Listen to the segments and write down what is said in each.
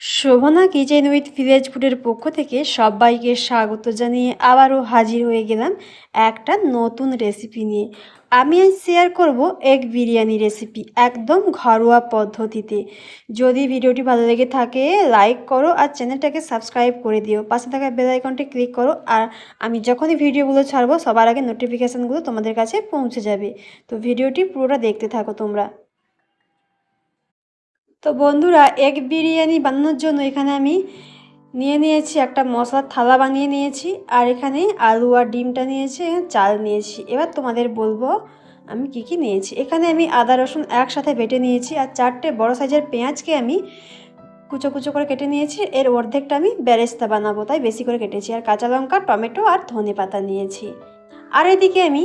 Shobhana kitchen with village পক্ষ থেকে সবাইকে স্বাগত জানিয়ে আবারও হাজির হয়ে গেলাম একটা নতুন রেসিপি নিয়ে। আমি আজ শেয়ার করব এগ বিরিয়ানি রেসিপি একদম ঘরোয়া পদ্ধতিতে। যদি ভিডিওটি ভালো লেগে থাকে লাইক করো আর চ্যানেলটাকে সাবস্ক্রাইব করে দিও। পাশে থাকা বেল আইকনটি ক্লিক করো আর আমি যখনই ভিডিওগুলো ছাড়বো, সবার আগে নোটিফিকেশানগুলো তোমাদের কাছে পৌঁছে যাবে। তো ভিডিওটি পুরোটা দেখতে থাকো তোমরা। তো বন্ধুরা এগ বিরিয়ানি বানানোর জন্য এখানে আমি নিয়ে নিয়েছি একটা মশলার থালা বানিয়ে নিয়েছি, আর এখানে আলু আর ডিমটা নিয়েছি চাল নিয়েছি। এবার তোমাদের বলব, আমি কি কি নিয়েছি? এখানে আমি আদা রসুন একসাথে বেটে নিয়েছি, আর চারটে বড় সাইজের পেঁয়াজকে আমি কুচো কুচো করে কেটে নিয়েছি এর অর্ধেকটা আমি বেরেস্তা বানাবো, তাই বেশি করে কেটেছি। আর কাঁচা লঙ্কা, টমেটো আর ধনে পাতা নিয়েছি। আর এদিকে আমি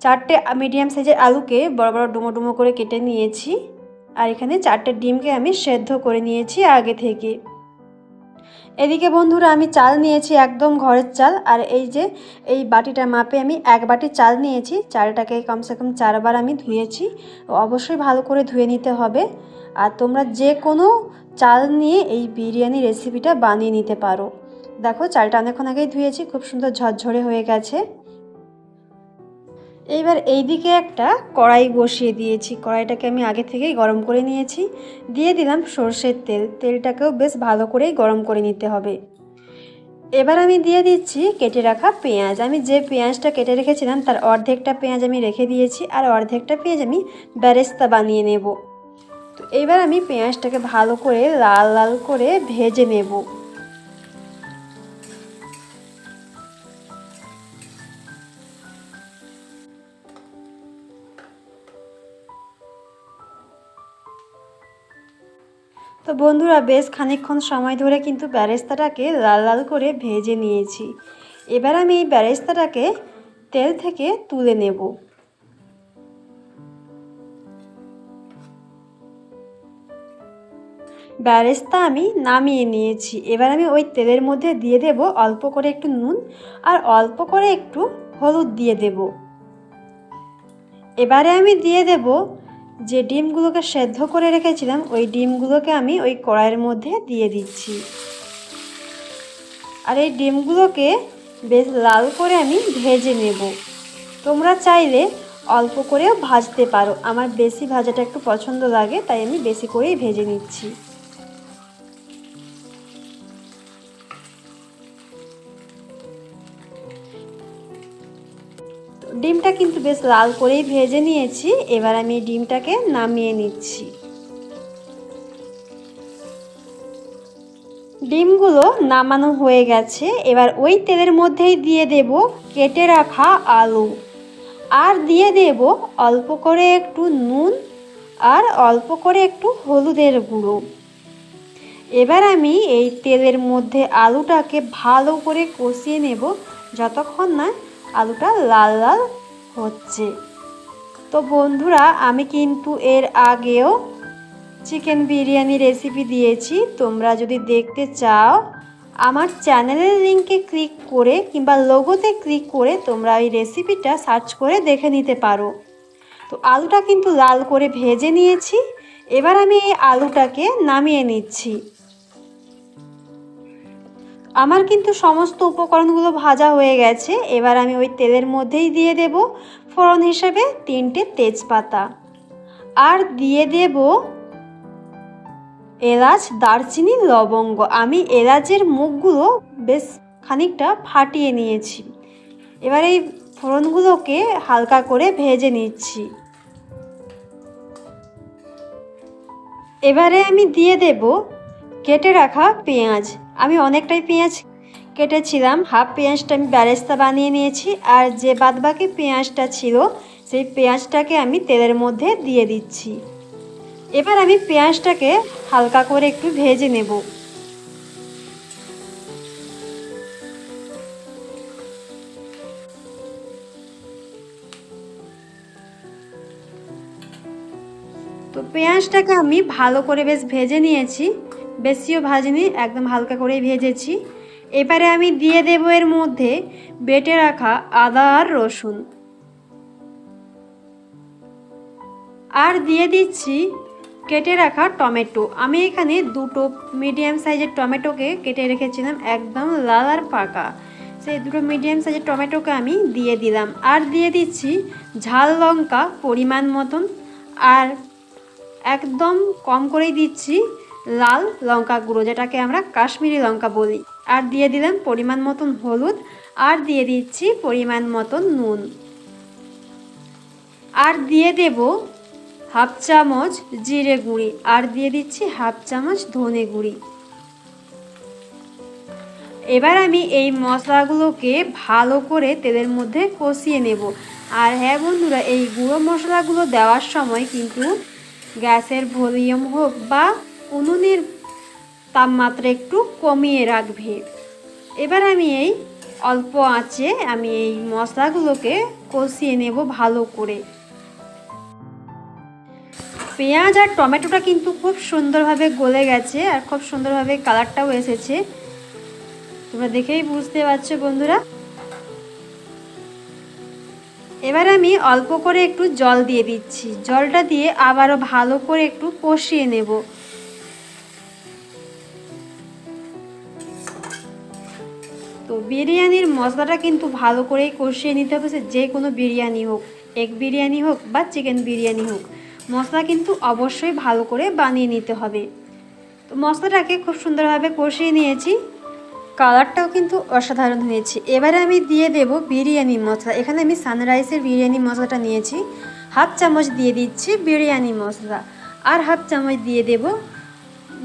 চারটে মিডিয়াম সাইজের আলুকে বড় বড় ডুমো ডুমো করে কেটে নিয়েছি। আর এখানে চারটে ডিমকে আমি সেদ্ধ করে নিয়েছি আগে থেকে। এদিকে বন্ধুরা, আমি চাল নিয়েছি একদম ঘরের চাল, আর এই যে এই বাটিটা মাপে আমি এক বাটি চাল নিয়েছি, চালটাকে কমসে কম চারবার আমি ধুয়েছি। অবশ্যই ভালো করে ধুয়ে নিতে হবে, আর তোমরা যে কোনো চাল নিয়ে এই বিরিয়ানি রেসিপিটা বানিয়ে নিতে পারো। দেখো, চালটা অনেকক্ষণ আগেই ধুয়েছি, খুব সুন্দর ঝরঝরে হয়ে গেছে। এইবার এই দিকে একটা কড়াই বসিয়ে দিয়েছি। কড়াইটাকে আমি আগে থেকেই গরম করে নিয়েছি। দিয়ে দিলাম সর্ষের তেল। তেলটাকেও বেশ ভালো করেই গরম করে নিতে হবে। এবার আমি দিয়ে দিচ্ছি কেটে রাখা পেঁয়াজ। আমি যে পেঁয়াজটা কেটে রেখেছিলাম, তার অর্ধেকটা পেঁয়াজ আমি রেখে দিয়েছি আর অর্ধেকটা পেঁয়াজ আমি ব্যারেস্তা বানিয়ে নেব। তো এবার আমি পেঁয়াজটাকে ভালো করে লাল লাল করে ভেজে নেব। তো বন্ধুরা, বেশ খানিকক্ষণ সময় ধরে কিন্তু ব্যারেস্তাটাকে লাল লাল করে ভেজে নিয়েছি। এবার আমি এই ব্যারেস্তাটাকে তেল থেকে তুলে নেব। ব্যারেস্তা আমি নামিয়ে নিয়েছি। এবার আমি ওই তেলের মধ্যে দিয়ে দেব অল্প করে একটু নুন আর অল্প করে একটু হলুদ দিয়ে দেব। এবারে আমি দিয়ে দেব যে ডিমগুলোকে সেদ্ধ করে রেখেছিলাম, ওই ডিমগুলোকে আমি ওই কড়াইয়ের মধ্যে দিয়ে দিচ্ছি। আর এই ডিমগুলোকে বেশ লাল করে আমি ভেজে নেব। তোমরা চাইলে অল্প করেও ভাজতে পারো। আমার বেশি ভাজাটা একটু পছন্দ লাগে, তাই আমি বেশি করেই ভেজে নিচ্ছি। ডিমটা কিন্তু বেশ লাল করেই ভেজে নিয়েছি। এবার আমি ডিমটাকে নামিয়ে নিচ্ছি। ডিমগুলো নামানো হয়ে গেছে। এবার ওই তেলের মধ্যেই দিয়ে দেব কেটে রাখা আলু। আর দিয়ে দেব অল্প করে একটু নুন আর অল্প করে একটু হলুদের গুঁড়ো। এবার আমি এই তেলের মধ্যে আলুটাকে ভালো করে কষিয়ে নেব, যতক্ষণ না আলুটা লাল লাল হচ্ছে। তো বন্ধুরা, আমি কিন্তু এর আগেও চিকেন বিরিয়ানি রেসিপি দিয়েছি। তোমরা যদি দেখতে চাও, আমার চ্যানেলের লিঙ্কে ক্লিক করে কিংবা লোগোতে ক্লিক করে তোমরা এই রেসিপিটা সার্চ করে দেখে নিতে পারো। তো আলুটা কিন্তু লাল করে ভেজে নিয়েছি। এবার আমি এই আলুটাকে নামিয়ে নিচ্ছি। আমার কিন্তু সমস্ত উপকরণগুলো ভাজা হয়ে গেছে। এবার আমি ওই তেলের মধ্যেই দিয়ে দেব ফোড়ন হিসেবে তিনটে তেজপাতা। আর দিয়ে দেব এলাচ, দারচিনি, লবঙ্গ। আমি এলাচের মুখগুলো বেশ খানিকটা ফাটিয়ে নিয়েছি। এবার এই ফোড়নগুলোকে হালকা করে ভেজে নিচ্ছি। এবারে আমি দিয়ে দেব কেটে রাখা পেঁয়াজ। আমি অনেকটাই পেঁয়াজ কেটেছিলাম। হাফ পেঁয়াজটা আমি ব্যারেস্তা বানিয়ে নিয়েছি আর যে বাদবাকি পেঁয়াজটা ছিল, সেই পেঁয়াজটাকে আমি তেলের মধ্যে দিয়ে দিচ্ছি। এবার আমি পেঁয়াজটাকে হালকা করে একটু ভেজে নেব। তো পেঁয়াজটাকে আমি ভালো করে বেশ ভেজে নিয়েছি। বেশিও ভাজিনি, একদম হালকা করেই ভেজেছি। এবারে আমি দিয়ে দেবো এর মধ্যে বেটে রাখা আদা আর রসুন। আর দিয়ে দিচ্ছি কেটে রাখা টমেটো। আমি এখানে দুটো মিডিয়াম সাইজের টমেটোকে কেটে রেখেছিলাম, একদম লাল আর পাকা। সেই দুটো মিডিয়াম সাইজের টমেটোকে আমি দিয়ে দিলাম। আর দিয়ে দিচ্ছি ঝাল লঙ্কা পরিমাণ মতন। আর একদম কম করেই দিচ্ছি লাল লঙ্কা গুঁড়ো, যেটাকে আমরা কাশ্মীরি লঙ্কা বলি। আর দিয়ে দিলাম পরিমাণ মতন হলুদ, আর দিয়ে দিচ্ছি পরিমাণ মতন নুন। আর দিয়ে দেব হাফ চামচ জিরে গুঁড়ি, আর দিয়ে দিচ্ছি হাফ চামচ ধনে গুঁড়ি। এবার আমি এই মশলাগুলোকে ভালো করে তেলের মধ্যে কষিয়ে নেব। আর হ্যাঁ বন্ধুরা, এই গুঁড়ো মশলাগুলো দেওয়ার সময় কিন্তু গ্যাসের ভলিউম হোক বা উনুনের তাপমাত্রা একটু কমিয়ে রাখবে। এবার আমি এই অল্প আঁচে আমি এই মশলাগুলোকে কষিয়ে নেব ভালো করে। পেঁয়াজ আর টমেটোটা কিন্তু খুব সুন্দরভাবে গলে গেছে আর খুব সুন্দরভাবে কালারটাও এসেছে। তোমরা দেখেই বুঝতে পারছ বন্ধুরা। এবার আমি অল্প করে একটু জল দিয়ে দিচ্ছি। জলটা দিয়ে আবারও ভালো করে একটু কষিয়ে নেব। বিরিয়ানির মশলাটা কিন্তু ভালো করেই কষিয়ে নিতে হবে, সে যে কোনো বিরিয়ানি হোক এগ বিরিয়ানি হোক বা চিকেন বিরিয়ানি হোক। মশলা কিন্তু অবশ্যই ভালো করে বানিয়ে নিতে হবে। তো মশলাটাকে খুব সুন্দরভাবে কষিয়ে নিয়েছি। কালারটাও কিন্তু অসাধারণ হয়েছে। এবারে আমি দিয়ে দেব বিরিয়ানি মশলা। এখানে আমি সানরাইসের বিরিয়ানি মশলাটা নিয়েছি। হাফ চামচ দিয়ে দিচ্ছি বিরিয়ানি মশলা। আর হাফ চামচ দিয়ে দেব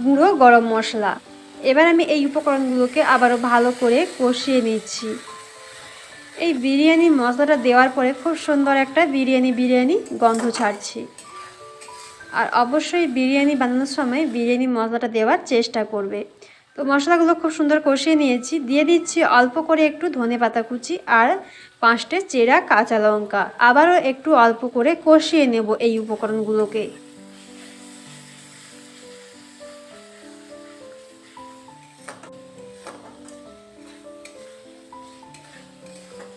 গুঁড়ো গরম মশলা। এবার আমি এই উপকরণগুলোকে আবারও ভালো করে কষিয়ে নিচ্ছি। এই বিরিয়ানি মশলাটা দেওয়ার পরে খুব সুন্দর একটা বিরিয়ানি বিরিয়ানি গন্ধ ছাড়ছি। আর অবশ্যই বিরিয়ানি বানানোর সময় বিরিয়ানি মশলাটা দেওয়ার চেষ্টা করবে। তো মশলাগুলো খুব সুন্দর কষিয়ে নিয়েছি। দিয়ে দিচ্ছি অল্প করে একটু ধনে পাতা কুচি আর পাঁচটা চেরা কাঁচা লঙ্কা। আবারও একটু অল্প করে কষিয়ে নেব এই উপকরণগুলোকে।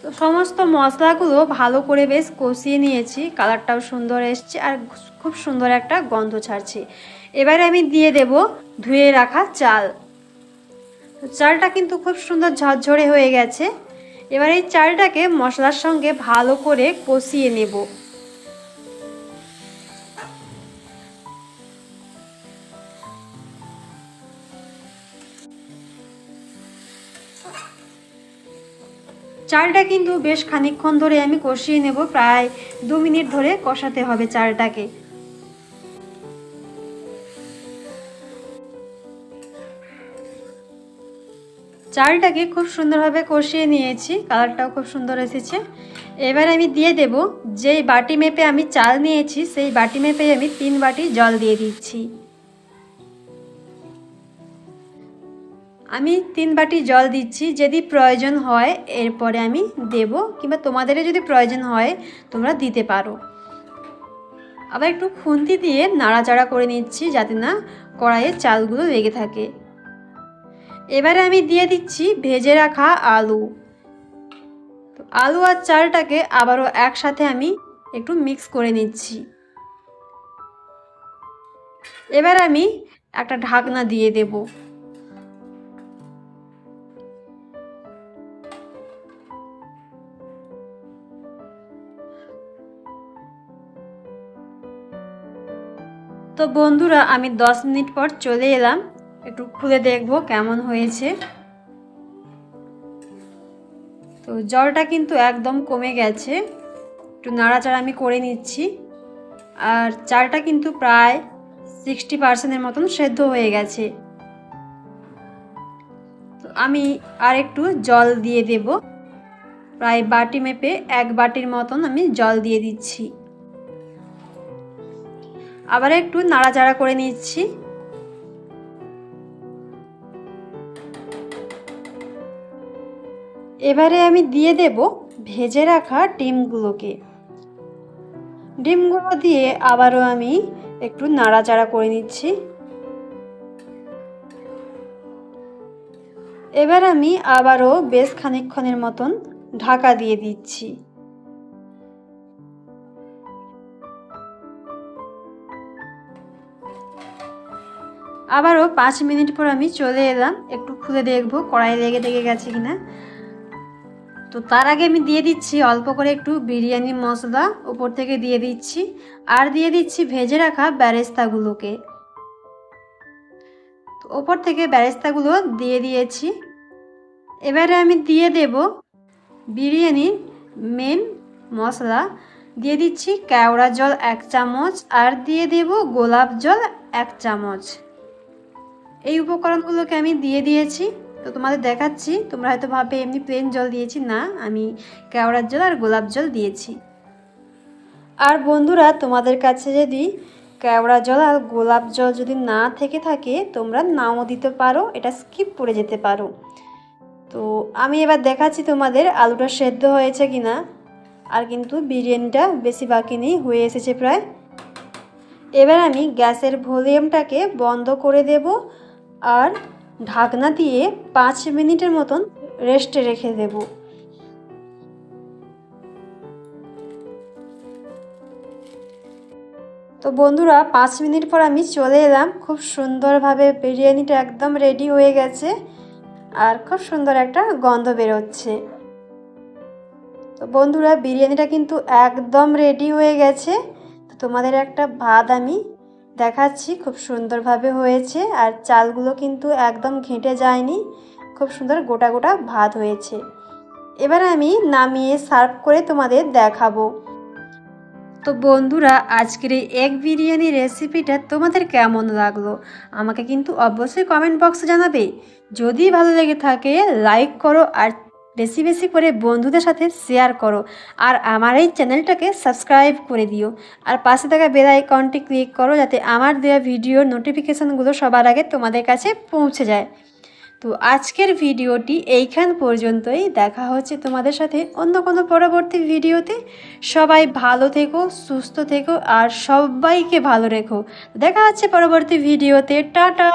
তো সমস্ত মশলাগুলো ভালো করে বেশ কষিয়ে নিয়েছি, কালারটাও সুন্দর এসছে আর খুব সুন্দর একটা গন্ধ ছাড়ছে। এবারে আমি দিয়ে দেব ধুয়ে রাখা চাল। চালটা কিন্তু খুব সুন্দর ঝরঝরে হয়ে গেছে। এবার এই চালটাকে মশলার সঙ্গে ভালো করে কষিয়ে নেব। চালটা কিন্তু বেশ খানিকক্ষণ ধরে আমি কষিয়ে নেব, প্রায় দু মিনিট ধরে কষাতে হবে চালটাকে। চালটাকে খুব সুন্দরভাবে কষিয়ে নিয়েছি, কালারটাও খুব সুন্দর এসেছে। এবার আমি দিয়ে দেব, যেই বাটি মেপে আমি চাল নিয়েছি, সেই বাটি মেপে আমি তিন বাটি জল দিয়ে দিচ্ছি। আমি তিন বাটি জল দিচ্ছি, যদি প্রয়োজন হয় এরপরে আমি দেব, কিংবা তোমাদেরও যদি প্রয়োজন হয় তোমরা দিতে পারো। আবার একটু খুন্তি দিয়ে নাড়াচাড়া করে নিচ্ছি যাতে না কড়াইয়ে চালগুলো লেগে থাকে। এবারে আমি দিয়ে দিচ্ছি ভেজে রাখা আলু। তো আলু আর চালটাকে আবারও একসাথে আমি একটু মিক্স করে নিচ্ছি। এবার আমি একটা ঢাকনা দিয়ে দেব। তো বন্ধুরা, আমি দশ মিনিট পর চলে এলাম। একটু খুলে দেখব কেমন হয়েছে। তো জলটা কিন্তু একদম কমে গেছে। একটু নাড়াচাড়া আমি করে নিচ্ছি। আর চালটা কিন্তু প্রায় সিক্সটি পার্সেন্টের মতন সেদ্ধ হয়ে গেছে। তো আমি আর একটু জল দিয়ে দেব। প্রায় বাটি মেপে এক বাটির মতন আমি জল দিয়ে দিচ্ছি। আবার একটু নাড়াচাড়া করে নিচ্ছি। এবারে আমি দিয়ে দেব ভেজে রাখা ডিমগুলোকে। ডিমগুলো দিয়ে আবারও আমি একটু নাড়াচাড়া করে নিচ্ছি। এবার আমি আবারও বেশ খানিকক্ষণের মতন ঢাকা দিয়ে দিচ্ছি। আবারও পাঁচ মিনিট পর আমি চলে এলাম। একটু খুলে দেখব, কড়াই লেগে লেগে গেছে কিনা। তো তার আগে আমি দিয়ে দিচ্ছি অল্প করে একটু বিরিয়ানি মশলা, উপর থেকে দিয়ে দিচ্ছি। আর দিয়ে দিচ্ছি ভেজে রাখা ব্যারেস্তাগুলোকে। তো ওপর থেকে ব্যারেস্তাগুলো দিয়ে দিয়েছি। এবারে আমি দিয়ে দেব বিরিয়ানির মেন মশলা। দিয়ে দিচ্ছি কেওড়া জল এক চামচ আর দিয়ে দেব গোলাপ জল এক চামচ। এই উপকরণগুলোকে আমি দিয়ে দিয়েছি। তো তোমাদের দেখাচ্ছি, তোমরা হয়তো ভাবে এমনি প্লেন জল দিয়েছি। না, আমি কেওড়ার জল আর গোলাপ জল দিয়েছি। আর বন্ধুরা, তোমাদের কাছে যদি কেওড়া জল আর গোলাপ জল যদি না থেকে থাকে, তোমরা নাও দিতে পারো, এটা স্কিপ করে যেতে পারো। তো আমি এবার দেখাচ্ছি তোমাদের আলুটা সেদ্ধ হয়েছে কি না আর কিন্তু বিরিয়ানিটা বেশি বাকি নেই, হয়ে এসেছে প্রায়। এবার আমি গ্যাসের ভলিউমটাকে বন্ধ করে দেব। আর ঢাকনা দিয়ে পাঁচ মিনিটের মতন রেস্টে রেখে দেব। তো বন্ধুরা, পাঁচ মিনিট পর আমি চলে এলাম। খুব সুন্দরভাবে বিরিয়ানিটা একদম রেডি হয়ে গেছে আর খুব সুন্দর একটা গন্ধ বেরোচ্ছে। তো বন্ধুরা, বিরিয়ানিটা কিন্তু একদম রেডি হয়ে গেছে। তো তোমাদের একটা ভাত আমি দেখাচ্ছি, খুব সুন্দরভাবে হয়েছে। আর চালগুলো কিন্তু একদম ঘেঁটে যায়নি, খুব সুন্দর গোটা গোটা ভাত হয়েছে। এবার আমি নামিয়ে সার্ভ করে তোমাদের দেখাবো। তো বন্ধুরা, আজকের এই এগ বিরিয়ানি রেসিপিটা তোমাদের কেমন লাগল? আমাকে কিন্তু অবশ্যই কমেন্ট বক্সে জানাবে। যদি ভালো লেগে থাকে, লাইক করো আর বেশি বেশি করে বন্ধুদের সাথে শেয়ার করো আর আমার এই চ্যানেলটাকে সাবস্ক্রাইব করে দিও। আর পাশে থাকা বেল আইকনটি ক্লিক করো যাতে আমার দেওয়া ভিডিওর নোটিফিকেশানগুলো সবার আগে তোমাদের কাছে পৌঁছে যায়। তো আজকের ভিডিওটি এইখান পর্যন্তই। দেখা হচ্ছে তোমাদের সাথে অন্য কোনো পরবর্তী ভিডিওতে সবাই ভালো থেকো, সুস্থ থেকো আর সবাইকে ভালো রেখো। দেখা হচ্ছে পরবর্তী ভিডিওতে টাটা!